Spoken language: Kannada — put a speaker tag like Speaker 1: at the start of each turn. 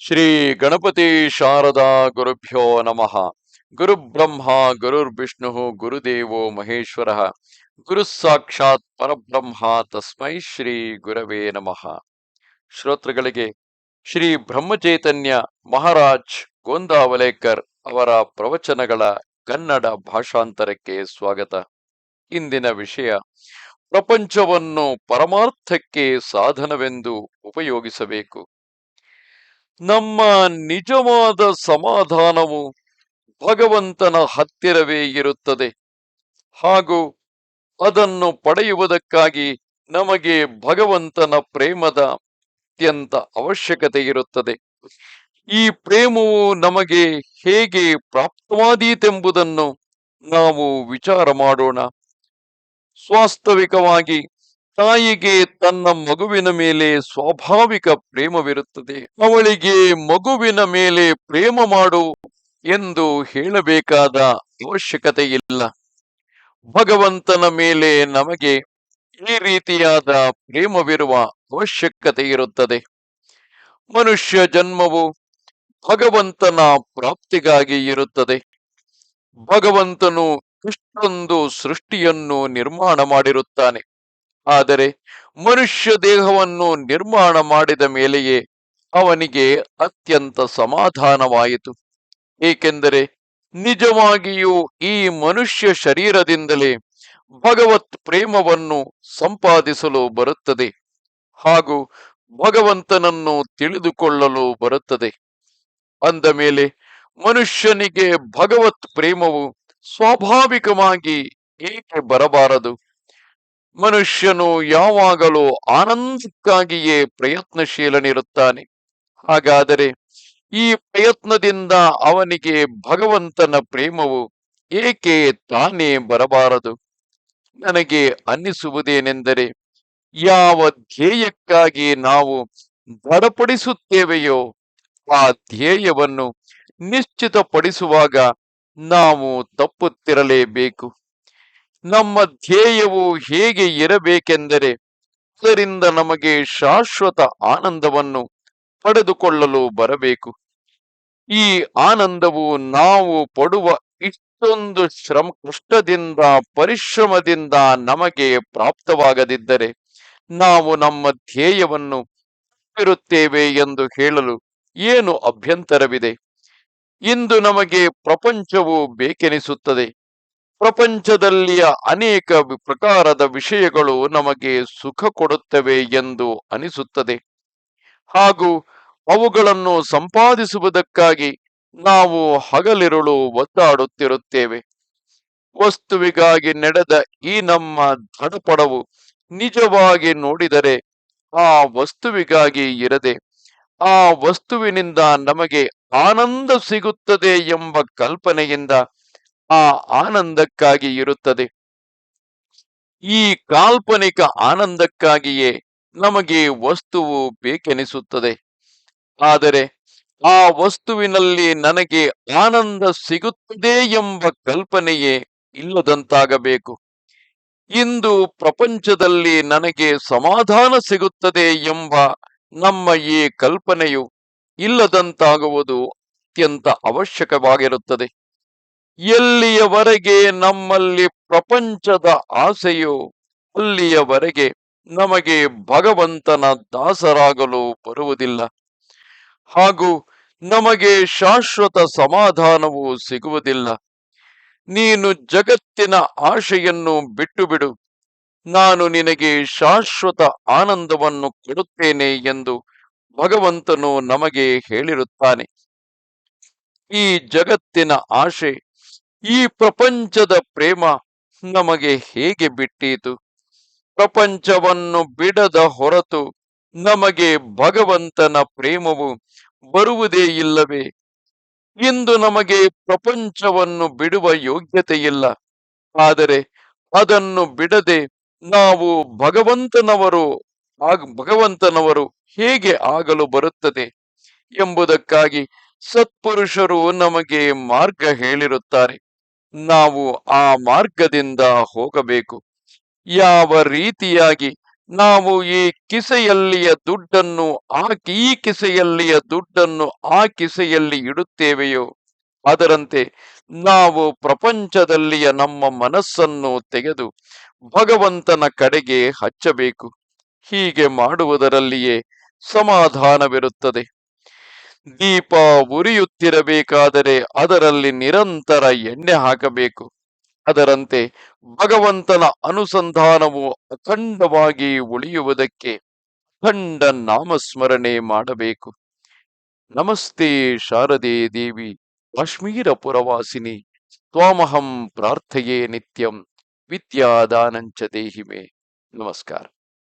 Speaker 1: ಶ್ರೀ ಗಣಪತಿ ಶಾರದಾ ಗುರುಭ್ಯೋ ನಮಃ. ಗುರುಬ್ರಹ್ಮ ಗುರುರ್ವಿಷ್ಣು ಗುರುದೇವೋ ಮಹೇಶ್ವರ, ಗುರು ಸಾಕ್ಷಾತ್ ಪರಬ್ರಹ್ಮ ತಸ್ಮೈ ಶ್ರೀ ಗುರವೇ ನಮಃ. ಶ್ರೋತೃಗಳಿಗೆ ಶ್ರೀ ಬ್ರಹ್ಮಚೈತನ್ಯ ಮಹಾರಾಜ್ ಗೋಂದಾವಲೇಕರ್ ಅವರ ಪ್ರವಚನಗಳ ಕನ್ನಡ ಭಾಷಾಂತರಕ್ಕೆ ಸ್ವಾಗತ. ಇಂದಿನ ವಿಷಯ, ಪ್ರಪಂಚವನ್ನು ಪರಮಾರ್ಥಕ್ಕೆ ಸಾಧನವೆಂದು ಉಪಯೋಗಿಸಬೇಕು. ನಮ್ಮ ನಿಜವಾದ ಸಮಾಧಾನವು ಭಗವಂತನ ಹತ್ತಿರವೇ ಇರುತ್ತದೆ. ಹಾಗೂ ಅದನ್ನು ಪಡೆಯುವುದಕ್ಕಾಗಿ ನಮಗೆ ಭಗವಂತನ ಪ್ರೇಮದ ಅತ್ಯಂತ ಅವಶ್ಯಕತೆ ಇರುತ್ತದೆ. ಈ ಪ್ರೇಮವು ನಮಗೆ ಹೇಗೆ ಪ್ರಾಪ್ತವಾದೀತೆಂಬುದನ್ನು ನಾವು ವಿಚಾರ ಮಾಡೋಣ. ಸ್ವಾಸ್ತವಿಕವಾಗಿ ತಾಯಿಗೆ ತನ್ನ ಮಗುವಿನ ಮೇಲೆ ಸ್ವಾಭಾವಿಕ ಪ್ರೇಮವಿರುತ್ತದೆ. ಅವಳಿಗೆ ಮಗುವಿನ ಮೇಲೆ ಪ್ರೇಮ ಮಾಡು ಎಂದು ಹೇಳಬೇಕಾದ ಅವಶ್ಯಕತೆ ಇಲ್ಲ ಭಗವಂತನ ಮೇಲೆ ನಮಗೆ ಈ ರೀತಿಯಾದ ಪ್ರೇಮವಿರುವ ಅವಶ್ಯಕತೆ ಇರುತ್ತದೆ ಮನುಷ್ಯ ಜನ್ಮವು ಭಗವಂತನ ಪ್ರಾಪ್ತಿಗಾಗಿ ಇರುತ್ತದೆ. ಭಗವಂತನು ಇಷ್ಟೊಂದು ಸೃಷ್ಟಿಯನ್ನು ನಿರ್ಮಾಣ ಮಾಡಿರುತ್ತಾನೆ. ಆದರೆ ಮನುಷ್ಯ ದೇಹವನ್ನು ನಿರ್ಮಾಣ ಮಾಡಿದ ಮೇಲೆಯೇ ಅವನಿಗೆ ಅತ್ಯಂತ ಸಮಾಧಾನವಾಯಿತು. ಏಕೆಂದರೆ ನಿಜವಾಗಿಯೂ ಈ ಮನುಷ್ಯ ಶರೀರದಿಂದಲೇ ಭಗವತ್ ಪ್ರೇಮವನ್ನು ಸಂಪಾದಿಸಲು ಬರುತ್ತದೆ ಹಾಗೂ ಭಗವಂತನನ್ನು ತಿಳಿದುಕೊಳ್ಳಲು ಬರುತ್ತದೆ. ಅಂದ ಮೇಲೆ ಮನುಷ್ಯನಿಗೆ ಭಗವತ್ ಪ್ರೇಮವು ಸ್ವಾಭಾವಿಕವಾಗಿ ಏಕೆ ಬರಬಾರದು? ಮನುಷ್ಯನು ಯಾವಾಗಲೂ ಆನಂದಕ್ಕಾಗಿಯೇ ಪ್ರಯತ್ನಶೀಲನಿರುತ್ತಾನೆ. ಹಾಗಾದರೆ ಈ ಪ್ರಯತ್ನದಿಂದ ಅವನಿಗೆ ಭಗವಂತನ ಪ್ರೇಮವು ಏಕೆ ತಾನೇ ಬರಬಾರದು? ನನಗೆ ಅನ್ನಿಸುವುದೇನೆಂದರೆ ಯಾವ ಧ್ಯೇಯಕ್ಕಾಗಿ ನಾವು ದೃಢಪಡಿಸುತ್ತೇವೆಯೋ ಆ ಧ್ಯೇಯವನ್ನು ನಿಶ್ಚಿತಪಡಿಸುವಾಗ ನಾವು ತಪ್ಪುತ್ತಿರಲೇಬೇಕು. ನಮ್ಮ ಧ್ಯೇಯವು ಹೇಗೆ ಇರಬೇಕೆಂದರೆ ಅದರಿಂದ ನಮಗೆ ಶಾಶ್ವತ ಆನಂದವನ್ನು ಪಡೆದುಕೊಳ್ಳಲು ಬರಬೇಕು. ಈ ಆನಂದವು ನಾವು ಪಡುವ ಇಷ್ಟೊಂದು ಶ್ರಮ, ಕಷ್ಟದಿಂದ, ಪರಿಶ್ರಮದಿಂದ ನಮಗೆ ಪ್ರಾಪ್ತವಾಗದಿದ್ದರೆ ನಾವು ನಮ್ಮ ಧ್ಯೇಯವನ್ನು ಇರುತ್ತೇವೆ ಎಂದು ಹೇಳಲು ಏನು ಅಭ್ಯಂತರವಿದೆ? ಇಂದು ನಮಗೆ ಪ್ರಪಂಚವು ಬೇಕೆನಿಸುತ್ತದೆ. ಪ್ರಪಂಚದಲ್ಲಿಯ ಅನೇಕ ಪ್ರಕಾರದ ವಿಷಯಗಳು ನಮಗೆ ಸುಖ ಕೊಡುತ್ತವೆ ಎಂದು ಅನಿಸುತ್ತದೆ. ಹಾಗೂ ಅವುಗಳನ್ನು ಸಂಪಾದಿಸುವುದಕ್ಕಾಗಿ ನಾವು ಹಗಲಿರುಳು ಒದ್ದಾಡುತ್ತಿರುತ್ತೇವೆ. ವಸ್ತುವಿಗಾಗಿ ನಡೆದ ಈ ನಮ್ಮ ಧಡಪಡವು ನಿಜವಾಗಿ ನೋಡಿದರೆ ಆ ವಸ್ತುವಿಗಾಗಿ ಇರದೆ, ಆ ವಸ್ತುವಿನಿಂದ ನಮಗೆ ಆನಂದ ಸಿಗುತ್ತದೆ ಎಂಬ ಕಲ್ಪನೆಯಿಂದ ಆ ಆನಂದಕ್ಕಾಗಿ ಇರುತ್ತದೆ. ಈ ಕಾಲ್ಪನಿಕ ಆನಂದಕ್ಕಾಗಿಯೇ ನಮಗೆ ವಸ್ತುವು ಬೇಕೆನಿಸುತ್ತದೆ. ಆದರೆ ಆ ವಸ್ತುವಿನಲ್ಲಿ ನನಗೆ ಆನಂದ ಸಿಗುತ್ತದೆ ಎಂಬ ಕಲ್ಪನೆಯೇ ಇಲ್ಲದಂತಾಗಬೇಕು. ಇಂದು ಪ್ರಪಂಚದಲ್ಲಿ ನನಗೆ ಸಮಾಧಾನ ಸಿಗುತ್ತದೆ ಎಂಬ ನಮ್ಮ ಈ ಕಲ್ಪನೆಯು ಇಲ್ಲದಂತಾಗುವುದು ಅತ್ಯಂತ ಅವಶ್ಯಕವಾಗಿರುತ್ತದೆ. ಎಲ್ಲಿಯವರೆಗೆ ನಮ್ಮಲ್ಲಿ ಪ್ರಪಂಚದ ಆಸೆಯು ಅಲ್ಲಿಯವರೆಗೆ ನಮಗೆ ಭಗವಂತನ ದಾಸರಾಗಲು ಬರುವುದಿಲ್ಲ. ಹಾಗೂ ನಮಗೆ ಶಾಶ್ವತ ಸಮಾಧಾನವು ಸಿಗುವುದಿಲ್ಲ. ನೀನು ಜಗತ್ತಿನ ಆಶೆಯನ್ನು ಬಿಟ್ಟು ಬಿಡು ನಾನು ನಿನಗೆ ಶಾಶ್ವತ ಆನಂದವನ್ನು ಕೊಡುತ್ತೇನೆ ಎಂದು ಭಗವಂತನು ನಮಗೆ ಹೇಳಿರುತ್ತಾನೆ. ಈ ಜಗತ್ತಿನ ಆಶೆ ಈ ಪ್ರಪಂಚದ ಪ್ರೇಮ ನಮಗೆ ಹೇಗೆ ಬಿಟ್ಟೀತು? ಪ್ರಪಂಚವನ್ನು ಬಿಡದ ಹೊರತು ನಮಗೆ ಭಗವಂತನ ಪ್ರೇಮವು ಬರುವುದೇ ಇಲ್ಲವೇ? ಇಂದು ನಮಗೆ ಪ್ರಪಂಚವನ್ನು ಬಿಡುವ ಯೋಗ್ಯತೆ ಇಲ್ಲ ಆದರೆ ಅದನ್ನು ಬಿಡದೆ ನಾವು ಭಗವಂತನವರು ಆಗ, ಭಗವಂತನವರು ಹೇಗೆ ಆಗಲು ಬರುತ್ತದೆ ಎಂಬುದಕ್ಕಾಗಿ ಸತ್ಪುರುಷರು ನಮಗೆ ಮಾರ್ಗ ಹೇಳಿರುತ್ತಾರೆ. ನಾವು ಆ ಮಾರ್ಗದಿಂದ ಹೋಗಬೇಕು. ಯಾವ ರೀತಿಯಾಗಿ ನಾವು ಈ ಕಿಸೆಯಲ್ಲಿಯ ದುಡ್ಡನ್ನು ಆ ಈ ಕಿಸೆಯಲ್ಲಿಯ ದುಡ್ಡನ್ನು ಆ ಕಿಸೆಯಲ್ಲಿ ಇಡುತ್ತೇವೆಯೋ? ಅದರಂತೆ ನಾವು ಪ್ರಪಂಚದಲ್ಲಿಯ ನಮ್ಮ ಮನಸ್ಸನ್ನು ತೆಗೆದು ಭಗವಂತನ ಕಡೆಗೆ ಹಚ್ಚಬೇಕು. ಹೀಗೆ ಮಾಡುವುದರಲ್ಲಿಯೇ ಸಮಾಧಾನವಿರುತ್ತದೆ. ದೀಪ ಉರಿಯುತ್ತಿರಬೇಕಾದರೆ ಅದರಲ್ಲಿ ನಿರಂತರ ಎಣ್ಣೆ ಹಾಕಬೇಕು. ಅದರಂತೆ ಭಗವಂತನ ಅನುಸಂಧಾನವು ಅಖಂಡವಾಗಿ ಉಳಿಯುವುದಕ್ಕೆ ಅಖಂಡ ನಾಮಸ್ಮರಣೆ ಮಾಡಬೇಕು. ನಮಸ್ತೆ ಶಾರದೆ ದೇವಿ ಕಾಶ್ಮೀರ ಪುರವಾಸಿನಿ ತ್ವಾಮಹಂ ಪ್ರಾರ್ಥಯೇ ನಿತ್ಯಂ, ವಿದ್ಯಾದಾನಂಚ ದೇಹಿಮೆ. ನಮಸ್ಕಾರ.